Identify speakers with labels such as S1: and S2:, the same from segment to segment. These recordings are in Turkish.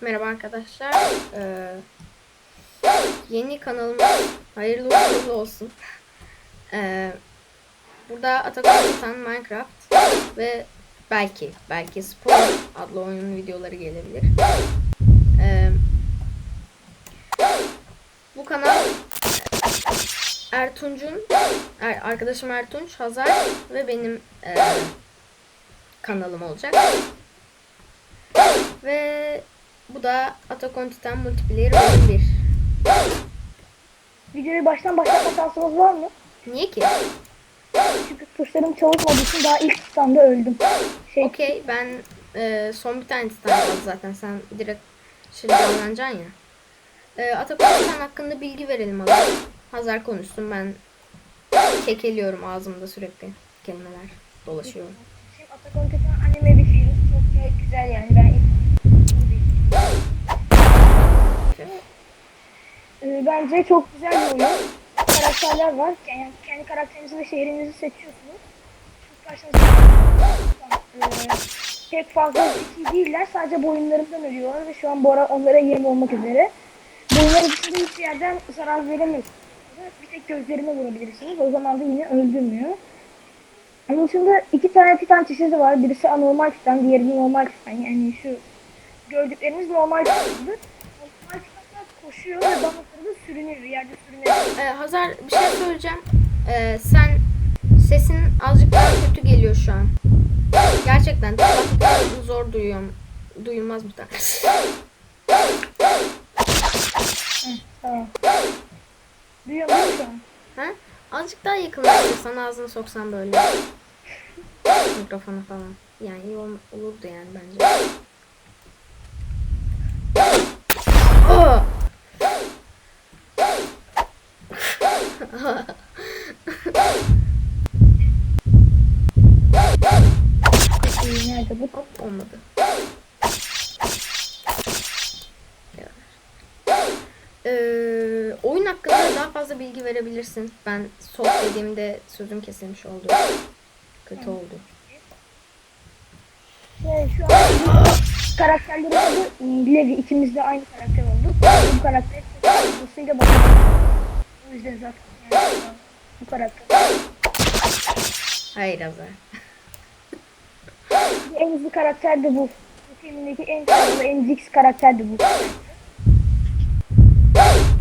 S1: Merhaba arkadaşlar. Ee, yeni kanalıma hayırlı uğurlu olsun. Ee, burada Atakan Minecraft ve belki belki Spor adlı oyunun videoları gelebilir. Ee, bu kanal Ertunç'un er- arkadaşım Ertunç, Hazar ve benim e, kanalım olacak. Ve bu da Attack on Titan Multiplayer oyun 1.
S2: Videoyu baştan başlatma şansımız var mı?
S1: Niye ki?
S2: Çünkü tuşlarım çalışmadığı için daha ilk standa öldüm. Şey,
S1: Okey ben e, son bir tane Titan kaldı zaten. Sen direkt şimdi anlanacaksın ya. E, Attack on Titan hakkında bilgi verelim Allah. Hazar konuşsun ben kekeliyorum ağzımda sürekli kelimeler dolaşıyor.
S2: Şimdi Attack on Titan anime bir film. Çok da güzel yani. Ben ilk Ee, Bence çok güzel bir oyun. Karakterler var. Yani kendi karakterinizi ve şehrinizi seçiyorsunuz. İlk başta ee, pek fazla zeki değiller. Sadece boyunlarından ölüyorlar ve şu an Bora onlara yem olmak üzere. Boyunları dışında hiçbir yerden zarar veremiyorsunuz. Bir tek gözlerine vurabilirsiniz. O zaman da yine öldürmüyor. Onun dışında iki tane titan çeşidi var. Birisi anormal titan, diğeri normal titan. Yani şu gördükleriniz normal titandır. Koşuyor ve bazıları da sürünüyor. Yerde sürünüyor.
S1: E, Hazar bir şey söyleyeceğim. E, sen sesin azıcık daha kötü geliyor şu an. Gerçekten zor duyuyorum. Duyulmaz bir tanesi.
S2: Tamam. Duyuyor musun?
S1: Ha? Azıcık daha yakınlaştırsan ağzını soksan böyle. Mikrofona falan. Yani iyi ol- olurdu yani bence.
S2: Nerede bu?
S1: Hop olmadı. Ee, oyun hakkında daha fazla bilgi verebilirsin. Ben sol dediğimde sözüm kesilmiş oldu. Kötü oldu.
S2: Şey, şu an karakterlerin adı Levi. İkimiz de aynı karakter olduk. Bu karakter dolayısıyla bakın. O yüzden zaten karakter.
S1: Hayır Azar.
S2: En hızlı karakter de bu. Filmdeki en hızlı, en zix karakter de bu.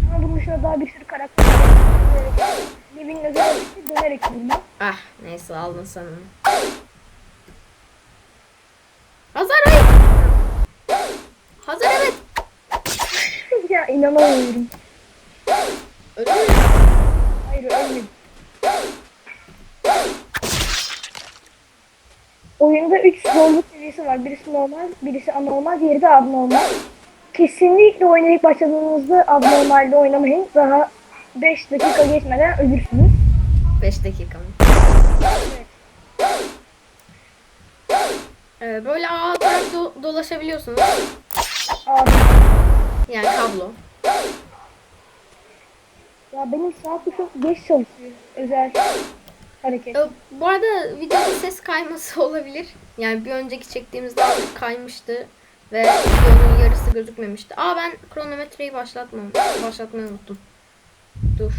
S2: Ama bunun dışında daha bir sürü karakter var. Levi'nin özel hareketi dönerek vurma.
S1: Ah neyse aldın onu. Hazar hayır. Hazar evet.
S2: ya inanamıyorum.
S1: Öldü mü?
S2: Hayır ölmedim. Oyunda 3 zorluk seviyesi var. Birisi normal, birisi anormal, diğeri de abnormal. Kesinlikle oyuna ilk başladığınızda abnormalde oynamayın. Daha 5 dakika geçmeden ölürsünüz.
S1: 5 dakika mı? Ee, böyle ağ do- dolaşabiliyorsunuz.
S2: Abi.
S1: Yani kablo.
S2: Ya benim sağ tuşum geç çalışıyor. Özel hareket.
S1: Ee, bu arada videoda ses kayması olabilir. Yani bir önceki çektiğimizde kaymıştı. Ve videonun yarısı gözükmemişti. Aa ben kronometreyi başlatmam. Başlatmayı unuttum. Dur.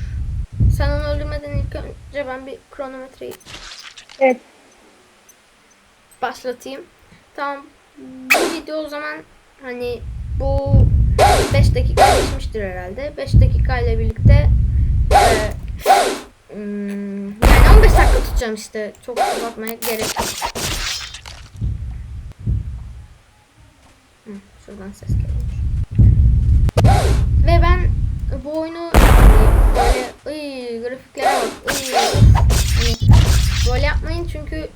S1: Sen onu öldürmeden ilk önce ben bir kronometreyi
S2: Evet.
S1: başlatayım. Tamam. Bu video o zaman hani bu 5 dakika geçmiştir herhalde. 5 dakika ile birlikte e, hmm, yani 15 dakika tutacağım işte. Çok uzatmaya gerek yok. Şuradan ses geliyor. Ve ben bu oyunu böyle ıy, grafiklere bak of, hani böyle yapmayın çünkü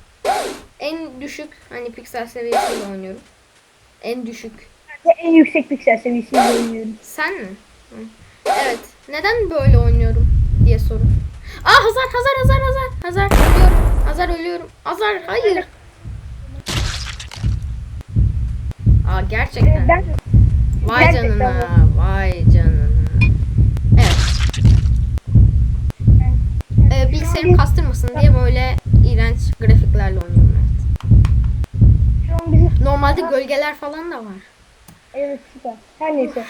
S1: en düşük hani piksel seviyesiyle oynuyorum. En düşük.
S2: Ben de en yüksek piksel seviyesiyle oynuyorum.
S1: Sen mi? Hı. Evet. Neden böyle oynuyorum diye sorun. Aa Hazar Hazar Hazar Hazar. Hazar ölüyorum. Hazar ölüyorum. Hazar hayır. Aa gerçekten.
S2: Ben
S1: Vay
S2: gerçekten
S1: canına. Vay canına. Evet.
S2: ben-
S1: Ee, bilgisayarım kastırmasın diye böyle iğrenç grafiklerle oynuyorum. Evet. Normalde gölgeler falan da var.
S2: Evet süper. Her neyse.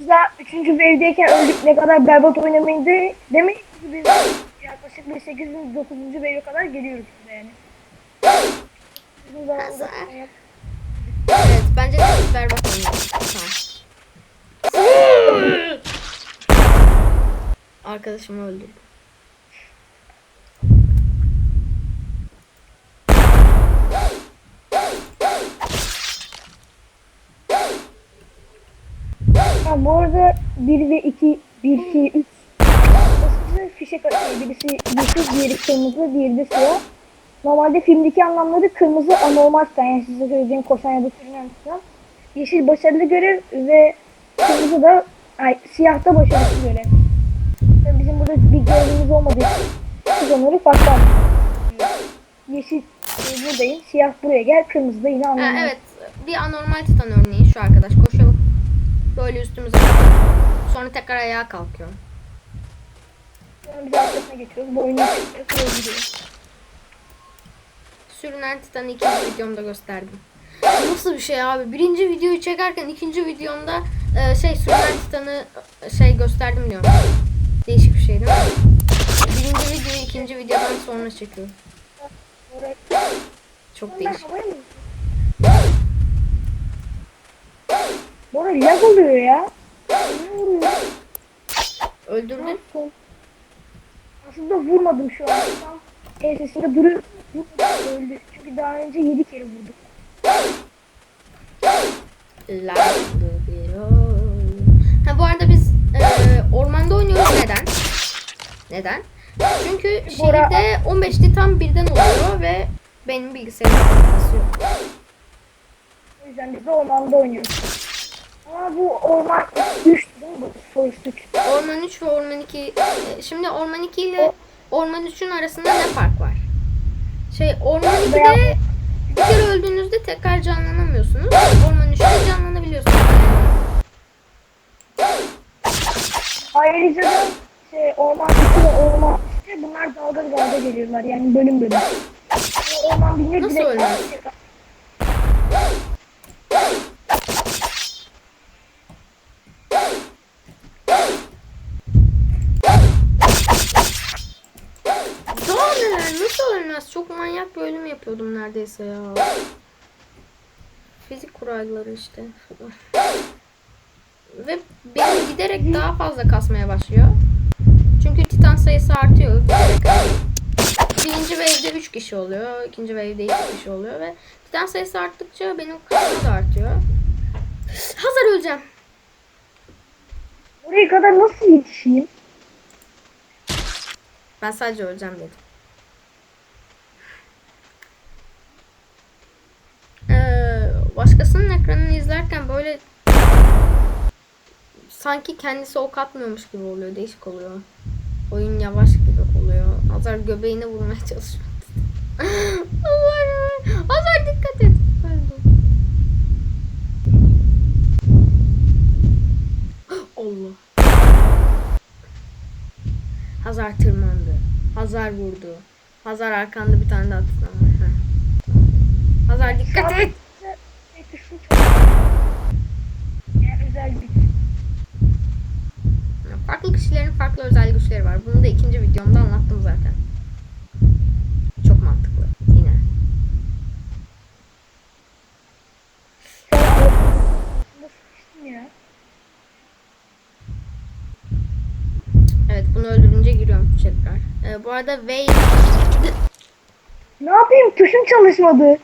S2: Biz daha 3. wave'deyken öldük ne kadar berbat oynamayın de demek ki biz yaklaşık bir 8. 9. wave'e kadar geliyoruz burada yani. Bizim zamanımızda
S1: Güzel. Evet bence de biz berbat oynuyoruz. Tamam. Arkadaşımı öldürdüm.
S2: Ha, bu arada 1 ve 2, 1, 2, 3 aslında fişek atıyor. Birisi yeşil, diğeri kırmızı, diğeri de siyah. Normalde filmdeki anlamları kırmızı anormal tutan. Yani size söyleyeceğim koşan ya da sürünen tutan. Yeşil başarılı görev ve kırmızı da ay, siyah da başarısız görev. Tabii bizim burada bir görevimiz olmadığı için biz onları farklı anlıyoruz. Yeşil e, buradayım, siyah buraya gel, kırmızı da yine
S1: Ha,
S2: anormal.
S1: evet bir anormal titan örneği şu arkadaş koşuyor. Böyle üstümüze sonra tekrar ayağa kalkıyor.
S2: Sonra arkasına geçiyoruz. Bu oyunu çıkıyoruz. Böyle gidiyoruz.
S1: Sürünen titanı ikinci videomda gösterdim. Nasıl bir şey abi? Birinci videoyu çekerken ikinci videomda e, şey sürünen titanı e, şey gösterdim diyorum. Değişik bir şey değil mi? Birinci videoyu ikinci videodan sonra çekiyorum. Çok değişik.
S2: Mı? Bora lag oluyor ya. Ne vuruyor?
S1: Öldürdün.
S2: Aslında vurmadım şu an. Tam ensesinde duruyor. Öldü. Çünkü daha önce 7 kere
S1: oyun. Ha bu arada biz e, ormanda oynuyoruz. Neden? Neden? Çünkü şehirde 15 titan birden oluyor ve benim bilgisayarım kasıyor.
S2: O yüzden biz de ormanda oynuyoruz. Ama bu orman 3 değil mi? Bu Forest 3.
S1: Orman 3 ve Orman 2 e, şimdi Orman 2 ile Orman 3'ün arasında ne fark var? Şey Orman 2'de bir kere öldüğünüzde tekrar canlanamıyorsunuz. Orman 3'te canlanabiliyorsunuz.
S2: Ayrıca da şey, orman 2 ve orman 3'te bunlar dalga dalga geliyorlar. Yani bölüm bölüm. Orman bilinir
S1: Nasıl
S2: direkt-
S1: ölmez? Daha ölmez? Çok manyak bir ölüm yapıyordum neredeyse ya. Fizik kuralları işte. Ve benim giderek daha fazla kasmaya başlıyor. Çünkü titan sayısı artıyor. Birinci wave'de 3 kişi oluyor. ikinci wave'de 2 kişi oluyor ve titan sayısı arttıkça benim kasma da artıyor. Hazır öleceğim.
S2: Oraya kadar nasıl yetişeyim?
S1: Ben sadece öleceğim dedim. Ee, başkasının ekranını izlerken böyle sanki kendisi ok atmıyormuş gibi oluyor. Değişik oluyor. Oyun yavaş gibi oluyor. Azar göbeğine vurmaya çalışıyor. Azar, Azar dikkat et. Allah. Hazar tırmandı. Hazar vurdu. Hazar arkanda bir tane daha. Heh. Hazar dikkat et.
S2: Peki şu çok... Yani özel bir
S1: Farklı farklı özel güçleri var. Bunu da ikinci videomda anlattım zaten. Çok mantıklı. Yine. Evet bunu öldürünce giriyorum tekrar. Ee, bu arada Vey
S2: Ne yapayım? Tuşum çalışmadı.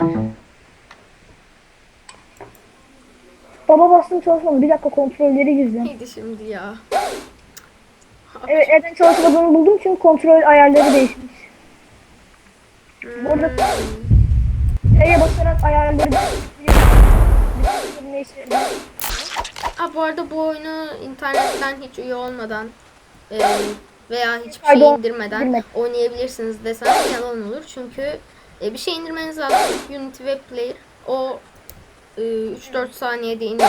S2: Baba bastım çalışmadı. Bir dakika kontrolleri gireceğim.
S1: neydi şimdi ya?
S2: Evet neden çalışmadığını buldum çünkü kontrol ayarları değişmiş. Bu arada E'ye basarak ayarları.
S1: Aa, bu arada bu oyunu internetten hiç üye olmadan e, veya hiçbir şey indirmeden oynayabilirsiniz desem yalan olur. Çünkü e, bir şey indirmeniz lazım. Unity Web Player. O 3-4 saniyede iniyor.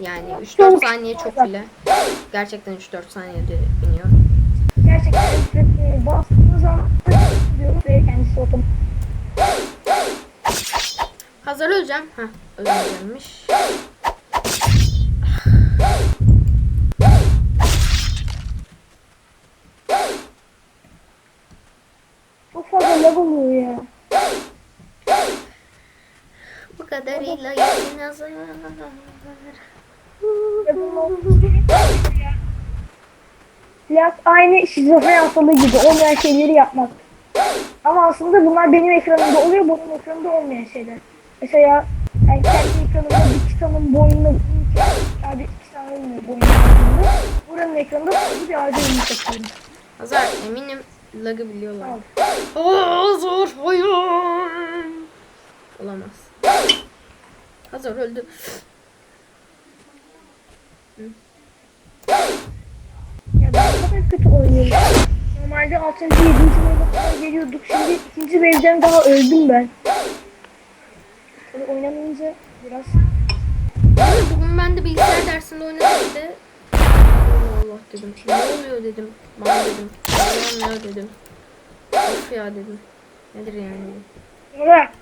S1: Yani 3-4
S2: Çok
S1: saniye çok bile. Gerçekten 3-4 saniyede iniyor.
S2: Gerçekten bastığınız zaman ve kendisi otomatik.
S1: Hazır öleceğim. Heh öleceğimmiş.
S2: Çok fazla lag oluyor ya.
S1: Bu kadarıyla yetin hazır.
S2: Lag aynı şizofren hastalığı gibi olmayan şeyleri yapmak. Ama aslında bunlar benim ekranımda oluyor, bunun ekranında olmayan şeyler. Mesela yani kendi ekranımda bir kitabın boynuna vururken, ya bir kitabın boynuna buranın ekranında bir ağacı önüne takıyorum.
S1: Hazır eminim lagı biliyorlar. Oo zor hayır. Olamaz. Hazır öldü.
S2: Ya ben ne kadar kötü oynuyorum. Normalde 6. 7. bölüme kadar geliyorduk. Şimdi ikinci wave'den daha öldüm ben. Tabii oynamayınca biraz
S1: bugün ben de bilgisayar dersinde oynadım işte. Allah Allah dedim. Ne oluyor dedim. Bana dedim. Allah'ım ya dedim. Of ya dedim. Nedir yani?
S2: Sonra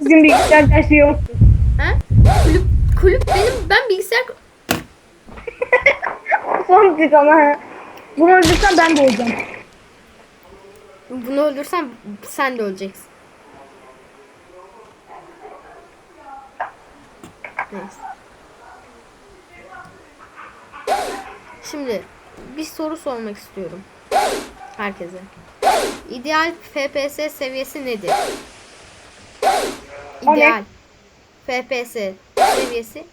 S2: bugün bilgisayar dersi yoktu.
S1: ha? Kulüp, kulüp benim ben bilgisayar
S2: Son tık ama. Bunu öldürsen ben de olacağım.
S1: bunu öldürsem sen de öleceksin. Neyse. Şimdi bir soru sormak istiyorum. Herkese. İdeal FPS seviyesi nedir?
S2: O?
S1: İdeal FPS seviyesi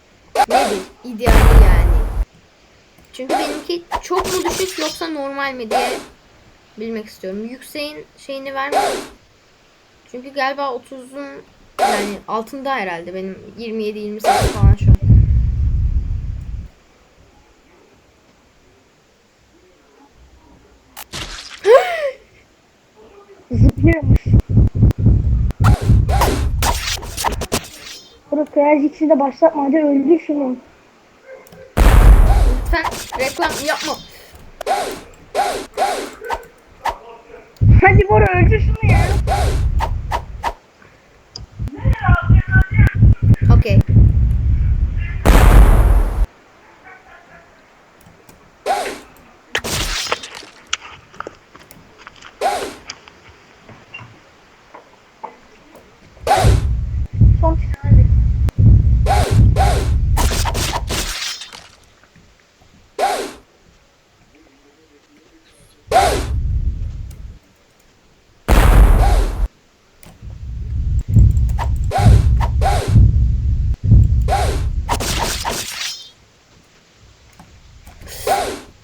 S1: nedir? İdeali yani. Çünkü benimki çok mu düşük yoksa normal mi diye bilmek istiyorum. Yükseğin şeyini vermiyorum. Çünkü galiba 30'un yani altında herhalde benim 27-28 falan şu an.
S2: Zıplıyormuş. Bunu kıyacıksız de başlatma hadi öldür şunu.
S1: Lütfen reklam yapma.
S2: Hadi Bora öldür şunu ya.
S1: Okey.
S2: Son bir tane.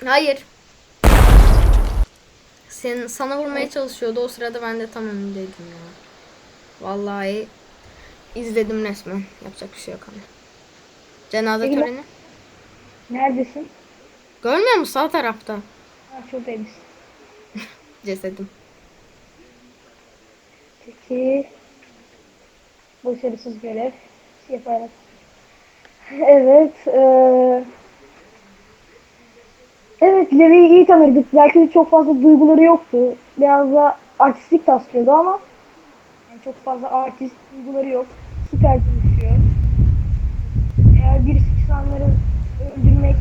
S1: Hayır. Sen, sana vurmaya çalışıyordu. O sırada ben de tam önündeydim ya. Vallahi izledim resmen. Yapacak bir şey yok ama. Cenaze
S2: Peki
S1: töreni.
S2: Neredesin?
S1: Görmüyor musun sağ tarafta
S2: Ha şuradaymış.
S1: cesedim.
S2: Peki. Başarısız görev. Yaparak. Evet. eee Evet Levi'yi iyi tanırdık. Belki de çok fazla duyguları yoktu. Biraz da artistik taslıyordu ama yani çok fazla artist duyguları yok. Süper konuşuyor. Eğer birisi insanları öldürmek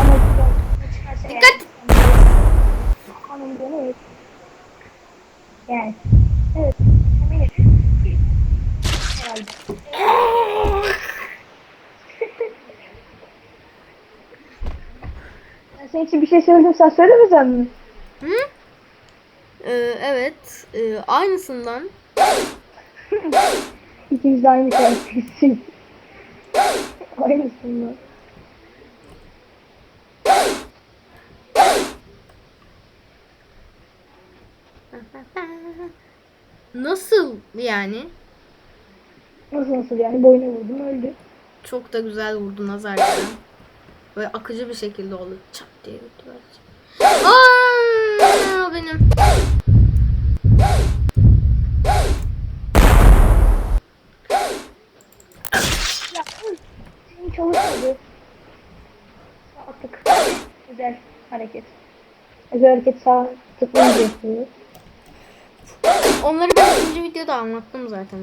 S2: amacıyla çıkarsa eğer-
S1: Dikkat!
S2: Anladın evet. Yani. Evet. Tahmin edin. Herhalde. Ben senin için bir şey söyledim sen söylemeyecek mi?
S1: Hı? Ee, evet. Ee, aynısından.
S2: İkimiz de aynı karakteriz. Aynısından.
S1: Nasıl yani?
S2: Nasıl nasıl yani boyuna vurdum öldü.
S1: Çok da güzel vurdu nazar. Böyle akıcı bir şekilde oldu. Çat diye gitti böyle. Aa, benim.
S2: Ya hı, senin çalışmadı. Sağ tık. Güzel hareket. Güzel hareket sağ tıklayınca.
S1: Onları ben ikinci videoda anlattım zaten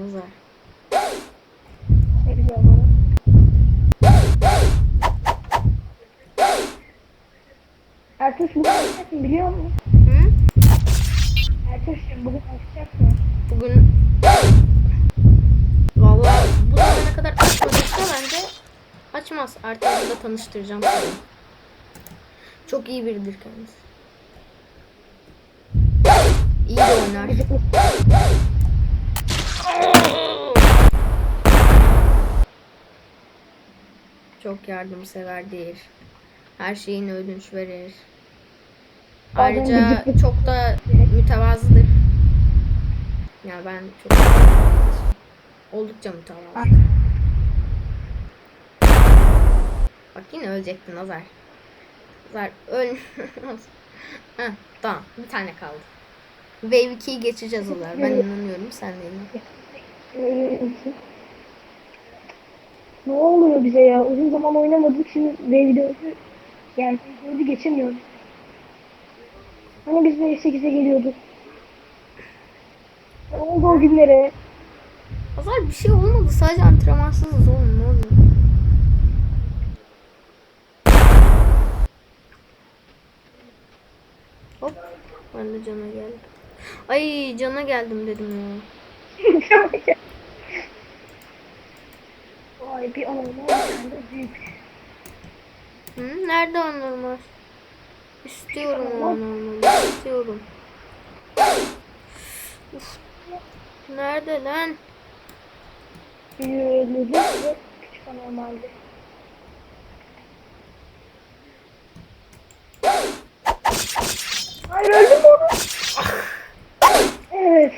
S1: nazar.
S2: bugün açacak mı biliyor musun?
S1: Hı?
S2: Ertuğrul'cum bugün açacak mı?
S1: Bugün Vallahi bu zamana kadar açmadıysa bence açmaz. Artık da tanıştıracağım. Çok iyi biridir kendisi. İyi de oynar. Çok yardımseverdir. Her şeyini ödünç verir. Ayrıca çok da mütevazıdır. Yani ben çok oldukça mütevazı. Bak yine ölecektin Azar. Azar öl. Heh, tamam bir tane kaldı. Wave 2'yi geçeceğiz Azar. Ben inanıyorum sen de inan.
S2: Ne oluyor bize ya? Uzun zaman oynamadık şimdi V4'ü yani V4'ü geçemiyoruz. Hani biz V8'e geliyorduk. Ne oldu o günlere?
S1: Azar bir şey olmadı. Sadece antrenmansızız oğlum. Ne oluyor? Hop. Ben de cana geldim. Ay cana geldim dedim ya.
S2: Vay bir anormal de büyük.
S1: Hı? Nerede o normal? İstiyorum o normal. İstiyorum. Uf. Nerede lan?
S2: Büyüğlüydü ve küçük anormaldi. Hayır öldüm onu. evet.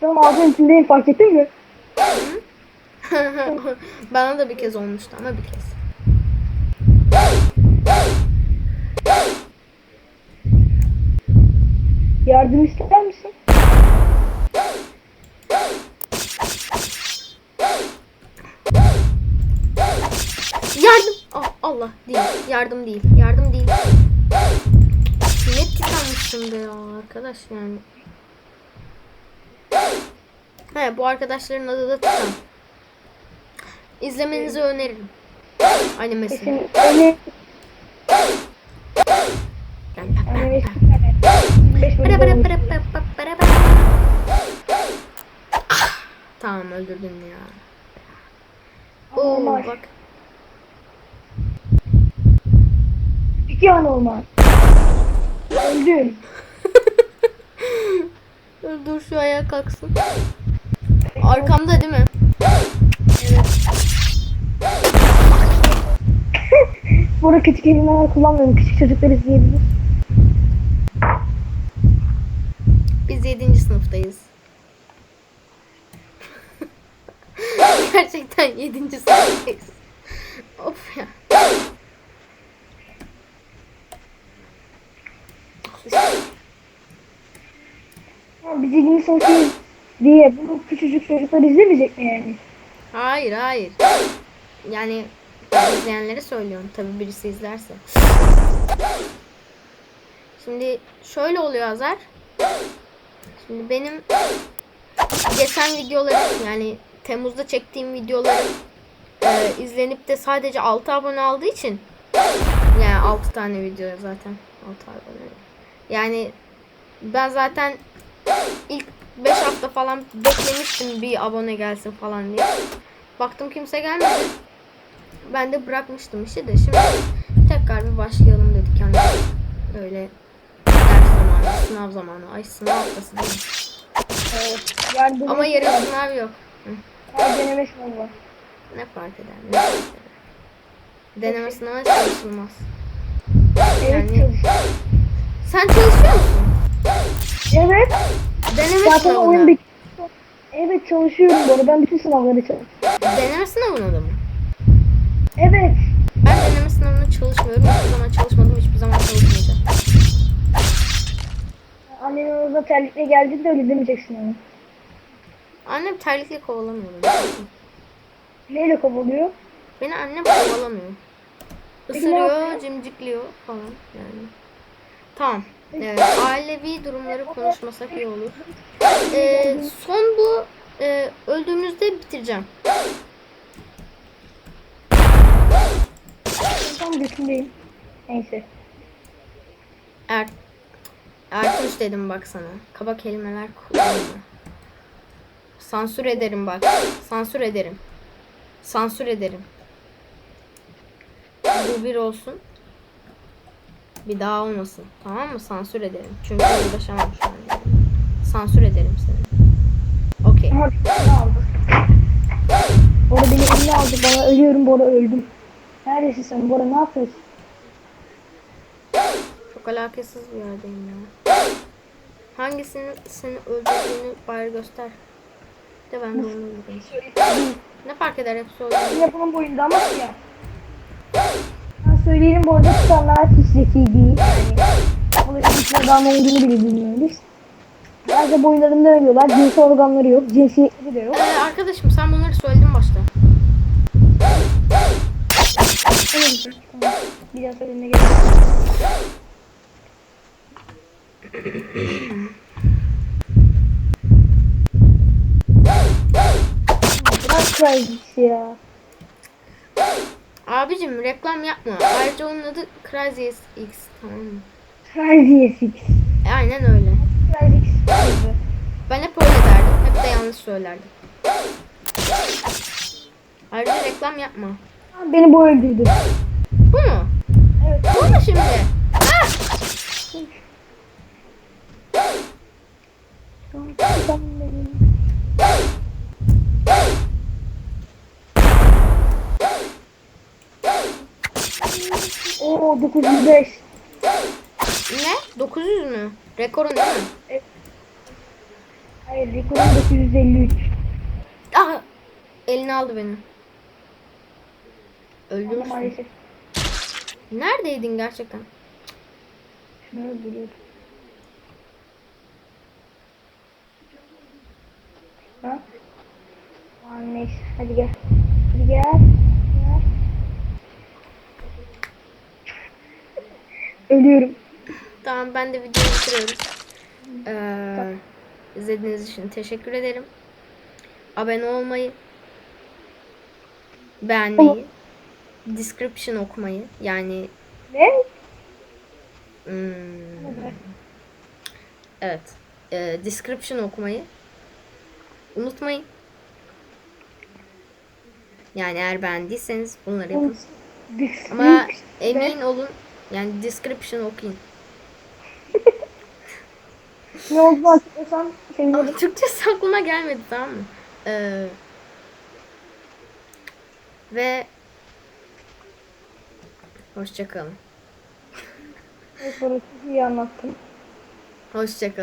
S2: Şu an ağzının içindeyim fark ettin mi?
S1: Bana da bir kez olmuştu ama bir kez.
S2: Yardım ister misin?
S1: Yardım. Ah, Allah değil. Yardım değil. Yardım değil. Ne tıkanmışsın be ya arkadaş yani. He bu arkadaşların adı da Titan. İzlemenizi öneririm.
S2: Anneme süper.
S1: Tamam öldürdün ya. Oo bak.
S2: İki anormal. Öldüm.
S1: Dur şu ayağa kalksın. Arkamda değil mi?
S2: Bu arada küçük kelimeler kullanmıyorum. Küçük çocuklar izleyebilir.
S1: Biz 7. sınıftayız. Gerçekten 7. sınıftayız. of ya.
S2: Biz ilgili sınıftayız diye bunu küçücük çocuklar izlemeyecek mi yani?
S1: Hayır hayır. Yani izleyenlere söylüyorum tabii birisi izlerse. Şimdi şöyle oluyor Azar. Şimdi benim geçen videolarım yani Temmuz'da çektiğim videolarım e, izlenip de sadece 6 abone aldığı için yani 6 tane video zaten 6 abone. Yani ben zaten ilk 5 hafta falan beklemiştim bir abone gelsin falan diye. Baktım kimse gelmedi. Ben de bırakmıştım işi de şimdi tekrar bir başlayalım dedik yani. Öyle sınav zamanı. Ay sınav haftası değil?
S2: Evet. Yani
S1: Ama yarın sınav yok. Hı,
S2: Her deneme sınavı var.
S1: Ne fark eder? Ne fark eder? Deneme sınavına çalışılmaz.
S2: Evet
S1: Yani-
S2: çalışıyor.
S1: Sen çalışıyor musun?
S2: Evet.
S1: Deneme
S2: Zaten oyun
S1: sınavına.
S2: bit. Evet çalışıyorum bu. Ben bütün sınavları çalışıyorum.
S1: Deneme sınavına da mı?
S2: Evet.
S1: Ben deneme sınavına çalışmıyorum. Hiçbir zaman çalışmadım. Hiçbir zaman çalışmayacağım.
S2: Orada terlikle geldiğinde öyle demeyeceksin onu.
S1: Annem terlikle kovalamıyor.
S2: Neyle kovalıyor?
S1: Beni annem kovalamıyor. Isırıyor, cimcikliyor falan yani. Tamam. Evet, ailevi durumları konuşmasak iyi olur. Ee, son bu e, öldüğümüzde bitireceğim.
S2: Tam götündeyim. Neyse.
S1: Er Ertuğrul dedim bak sana. Kaba kelimeler kullanma. Sansür ederim bak. Sansür ederim. Sansür ederim. Bu bir olsun. Bir daha olmasın. Tamam mı? Sansür ederim. Çünkü uğraşamam şu an. Sansür ederim seni. Okey.
S2: Aldı? Bora beni eline aldı. Bana ölüyorum Bora öldüm. Neredesin sen Bora ne yapıyorsun?
S1: Çok alakasız bir yerdeyim ya. Hangisinin seni öldürdüğünü bari göster. De ben de onu öldüreyim. Ne fark eder hepsi öldürdüğünü.
S2: Yapımın boyunda ama ya. Ben söyleyelim bu arada tutanlar hiç zeki değil. Yani bulaşıcı adam olduğunu bile bilmiyoruz. Sadece boylarında ölüyorlar. Cinsi organları yok. Cinsiyetleri de yok.
S1: Ee, arkadaşım sen bunları söyledin başta.
S2: Evet. Tamam. Bir daha söylediğine gerek yok. Crazy ya.
S1: Abicim reklam yapma. Ayrıca onun adı Crazy X tamam mı?
S2: Crazy Fix.
S1: E, aynen öyle.
S2: Crazy Fix.
S1: Ben hep öyle derdim. Hep de yanlış söylerdim. Ayrıca reklam yapma.
S2: Beni bu öldürdü.
S1: Bu mu?
S2: Evet.
S1: Bu mu şimdi? Ah!
S2: Oo 905.
S1: Ne? 900 mü? Rekorun değil mi?
S2: Hayır rekorum 953.
S1: Ah! Elini aldı beni.
S2: Ama
S1: Öldürmüşsün.
S2: maalesef
S1: Neredeydin gerçekten?
S2: şunu öldürüyordu. Ha? Aman neyse hadi gel. Hadi. Gel. Ölüyorum.
S1: Tamam ben de videoyu bitiriyoruz. Ee, izlediğiniz için teşekkür ederim. Abone olmayı, beğenmeyi, description okumayı yani
S2: Ne?
S1: hmm, evet e, description okumayı unutmayın. Yani eğer beğendiyseniz bunları yapın. Ama emin olun yani description okuyun.
S2: ne olduğunu açıklasam sevinirim.
S1: Türkçesi aklıma gelmedi tamam mı? Ee, ve hoşçakalın.
S2: Burası iyi anlattım.
S1: Hoşçakalın.